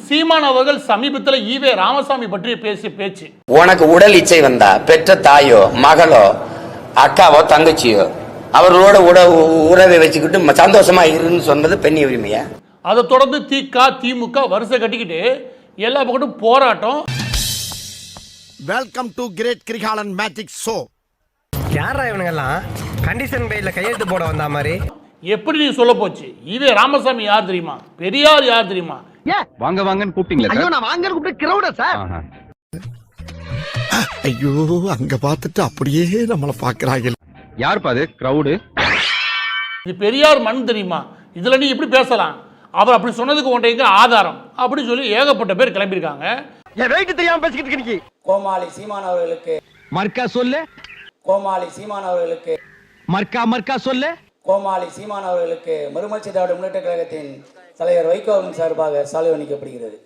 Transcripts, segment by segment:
சீமான் அவர்கள் சமீபத்தில் ஈவே ராமசாமி பற்றி பேசிய பேச்சு. உனக்கு உடல் இச்சை வந்தா பெற்ற தாயோ மகளோ அக்காவோ தங்கச்சியோ அவர்களோட உட உறவை வச்சுக்கிட்டு ம- சந்தோஷமா இருன்னு சொன்னது பெண் உரிமையா? அதை தொடர்ந்து திக திமுக வரிசை கட்டிக்கிட்டு எல்லா பக்கத்தும் போராட்டம். Welcome to great Kirikalan magic show யாரா இவனுங்கெல்லாம்? கண்டிஷன் பையில கையெழுத்து போட வந்தா மாதிரி. எப்படி நீ சொல்ல போச்சு? ஈவே ராமசாமி யார் தெரியுமா? பெரியார் யார் தெரியுமா? வாங்க வாங்கன்னு கூப்பிட்டீங்களா ஐயோ நான் வாங்க கூப்பிட்டு கிரௌட சார். ஐயோ அங்க பார்த்துட்டு அப்படியே நம்மள பாக்குறாங்க யாருப்பா அது? கிரவுடு இது பெரியார் மண் தெரியுமா? இதுல நீ எப்படி பேசலாம். அவர் அப்படி சொன்னதுக்கு எங்க ஆதாரம்? அப்படின்னு சொல்லி ஏகப்பட்ட பேர் கிளம்பியிருக்காங்க. என் வெயிட் தெரியாம பேசிக்கிட்டு இருக்கீங்க கோமாளி சீமான் அவர்களுக்கு. மர்க்கா சொல்லு. கோமாளி சீமான் அவர்களுக்கு. மர்க்கா மர்க்கா சொல்லு. கோமாளி சீமான் அவர்களுக்கு மறுமலர்ச்சி திராவிட முன்னேற்ற கழகத்தின் தலைவர் வைகோவின் சார்பாக சாலை வணிக்கப்படுகிறது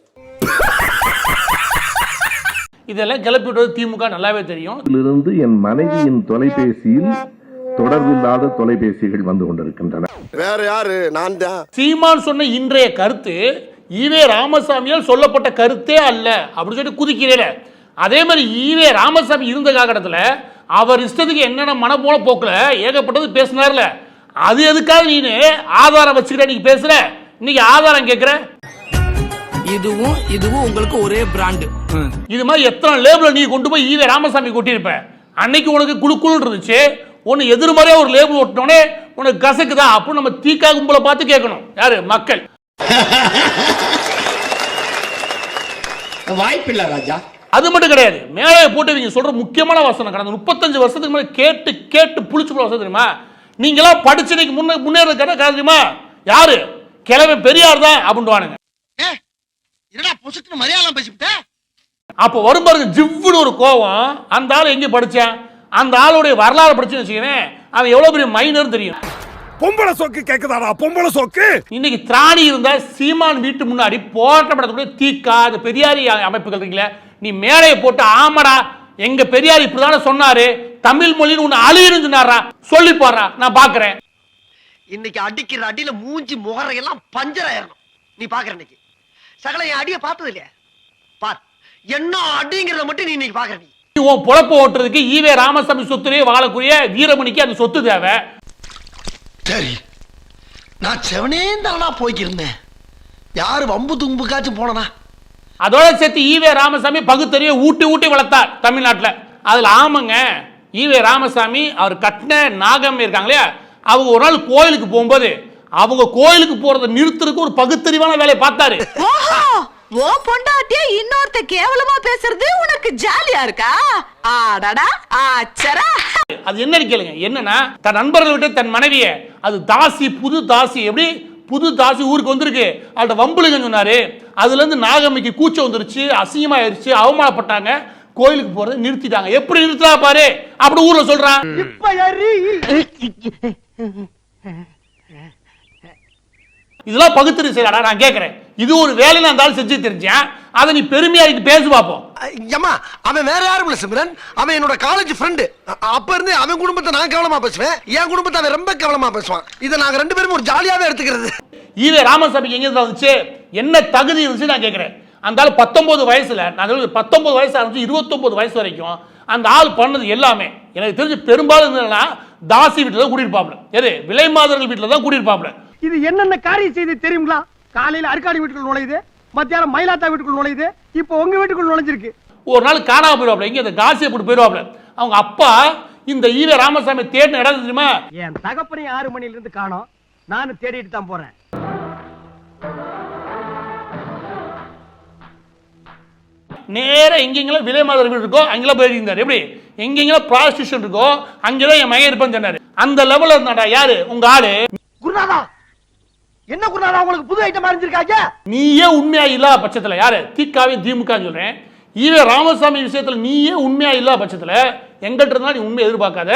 இதெல்லாம் கிளப்பி விடுறது திமுக நல்லாவே தெரியும். இருந்து என் மனைவியின் தொலைபேசியில் தொடர்பில்லாத தொலைபேசிகள் வந்து கொண்டிருக்கின்றன. வேற யாரு? நான் தான். சீமான் சொன்ன இன்றைய கருத்து ஈவே ராமசாமியால் சொல்லப்பட்ட கருத்தே அல்ல அப்படின்னு சொல்லி குதிக்கிறீர அதே மாதிரி ஈவே ராமசாமி இருந்த காலகட்டத்தில் அவர் இஷ்டத்துக்கு என்னென்ன மன போல போக்கில் ஏகப்பட்டது பேசினார்ல. அது எதுக்காக நீ ஆதாரம் வச்சுக்கிட்ட நீ பேசுற? இன்னைக்கு ஆதாரம் கேட்குற இதுவும் இதுவும் உங்களுக்கு ஒரே பிராண்டு இது மாதிரி எத்தனை லேபிள நீ கொண்டு போய் ஈவே ராமசாமி கொட்டியிருப்ப? அன்னைக்கு உனக்கு குழு குழு இருந்துச்சு. ஒன்று எதிர்மறையா ஒரு லேபிள் ஒட்டினோடனே உனக்கு கசக்குதா? அப்படின்னு நம்ம தீக்கா கும்பலை பார்த்து கேட்கணும். யாரு? மக்கள். வாய்ப்பில்லை ராஜா. அது மட்டும் கிடையாது. மேலே போட்டு இவங்க சொல்ற முக்கியமான வசனம் கடந்த முப்பத்தஞ்சு வருஷத்துக்கு மேலே கேட்டு கேட்டு புளிச்சு போன வசனம் தெரியுமா? நீங்களாம் படிச்சு இன்னைக்கு முன்னே முன்னேறது கதை தெரியுமா? யாரு? கிழமை பெரியார் தான் அப்படின்வானுங்க அப்போ வரும் பாருங்க ஜிவ்வுன்னு ஒரு கோவம். அந்த ஆள் எங்கே படிச்சான்? அந்த ஆளுடைய வரலாறு படிச்சுன்னு வச்சுக்கவேன் அவன் எவ்வளவு பெரிய மைனர் தெரியும். பொம்பளை சோக்கு கேக்குதாடா பொம்பளை சோக்கு? இன்னைக்கு திராணி இருந்தா சீமான் வீட்டு முன்னாடி போராட்டப்படக்கூடிய தீக்கா இந்த பெரியாரி அமைப்புகள் இருக்குல்ல நீ மேடையை போட்டு ஆமாடா எங்க பெரியார் இப்படிதானே சொன்னாரு தமிழ் மொழின்னு ஒண்ணு அழியுன்னு சொன்னாரா சொல்லி பாடுறா நான் பாக்குறேன். இன்னைக்கு அடிக்கிற அடியில மூஞ்சி முகரையெல்லாம் பஞ்சர் ஆயிரணும். நீ பாக்குற இன்னைக்கு. சகல என் அடிய பார்த்தது இல்லையா? பார் என்ன அடிங்கிறத மட்டும் நீ இன்னைக்கு பாக்குற நீ. உன் பொழப்பு ஓட்டுறதுக்கு ஈவே ராமசாமி சொத்துலயே வாழக்கூடிய வீரமணிக்கு அந்த சொத்து தேவை. சரி நான் செவனே தானா போய்க்கிருந்தேன். யாரு வம்பு தும்புக்காச்சும் போனனா? அதோட சேர்த்து ஈவே ராமசாமி பகுத்தறிவை ஊட்டி ஊட்டி வளர்த்தார் தமிழ்நாட்டுல. அதுல ஆமாங்க ஈவே ராமசாமி அவர் கட்டின நாகம் இருக்காங்களே அவங்க ஒரு நாள் கோயிலுக்கு போகும்போது அவங்க கோயிலுக்கு போறதை நிறுத்துறதுக்கு ஒரு பகுத்தறிவான வேலையை பார்த்தாரு. ஓஹோ ஓ பொண்டாட்டிய இன்னொருத்த கேவலமா பேசுறது உனக்கு ஜாலியா இருக்கா? ஆடடா ஆச்சரா. அது என்னன்னு கேளுங்க. என்னன்னா தன் நண்பர்கள் விட்டு தன் மனைவிய அது தாசி புது தாசி எப்படி? புது தாசி ஊருக்கு வந்திருக்கு. அவள்கிட்ட வம்புலுங்கன்னு சொன்னாரு. அதுல இருந்து நாகம்மைக்கு கூச்சம் வந்துருச்சு அசிங்கமாயிருச்சு அவமானப்பட்டாங்க. கோயிலுக்கு போறதை நிறுத்திட்டாங்க. எப்படி நிறுத்தா பாரு? அப்படி ஊர்ல சொல்றான். இதெல்லாம் பகுத்தறிவு செய்யலாடா நான் கேட்கறேன் இது ஒரு வேலை நான் இருந்தாலும் செஞ்சு தெரிஞ்சேன் அதை நீ பெருமையா இருக்கு பேசு பார்ப்போம் ஏம்மா அவன் வேற யாரும் இல்ல சிம்ரன். அவன் என்னோட காலேஜ் ஃப்ரெண்டு அப்ப இருந்து அவன் குடும்பத்தை நான் கவனமா பேசுவேன். என் குடும்பத்தை அவன் ரொம்ப கவனமா பேசுவான். இதை நாங்க ரெண்டு பேரும் ஒரு ஜாலியாவே எடுத்துக்கிறது. ஈவே ராமசாமிக்கு எங்க இருந்து வந்துச்சு என்ன தகுதி இருந்துச்சு நான் கேட்கிறேன் அந்த ஆள் பத்தொன்பது வயசுல நான் பத்தொன்பது வயசு ஆரம்பிச்சு இருபத்தொன்பது வயசு வரைக்கும் அந்த ஆள் பண்ணது எல்லாமே. எனக்கு தெரிஞ்சு பெரும்பாலும் இருந்ததுன்னா தாசி வீட்டில் தான் கூட்டியிருப்பாப்ல எது விலை மாதர்கள் வீட்டில் தான் கூட்டியிருப்பாப்ல இது என்னென்ன காரியம் செய்து தெரியுங்களா? காலையில அருக்காடி வீட்டுக்குள் நுழையுது மத்தியானம் மயிலாத்தா வீட்டுக்குள் நுழையுது இப்போ உங்க வீட்டுக்குள் நுழைஞ்சிருக்கு. ஒரு நாள் காணாம போயிடுவாப்ல இங்க இந்த காசியை போட்டு போயிடுவாப்ல அவங்க அப்பா இந்த ஈவே ராமசாமி தேடின இடம் தெரியுமா? என் தகப்பனை ஆறு மணில இருந்து காணோம். நானும் தேடிட்டு தான் போறேன். நேரா எங்கெங்கெல்லாம் விலை மாதர் வீடு இருக்கோ அங்கெல்லாம் போயிருந்தார் எப்படி? எங்கெங்கெல்லாம் ப்ராஸ்டியூஷன் இருக்கோ அங்கெல்லாம் என் மையம் இருப்பேன்னு சொன்னாரு. அந்த லெவலில் இருந்தாடா யாரு? உங்க ஆளு. குருநாதா! என்ன குருநாதா உங்களுக்கு புது ஐட்டம் அறிஞ்சிருக்காங்க? நீயே உண்மையா இல்லாத பட்சத்துல யாரு? திகாவையும் திமுக சொல்றேன். ஈவே ராமசாமி விஷயத்துல நீயே உண்மையா இல்லாத பட்சத்துல எங்கள்கிட்ட இருந்தா நீ உண்மையை எதிர்பார்க்காத.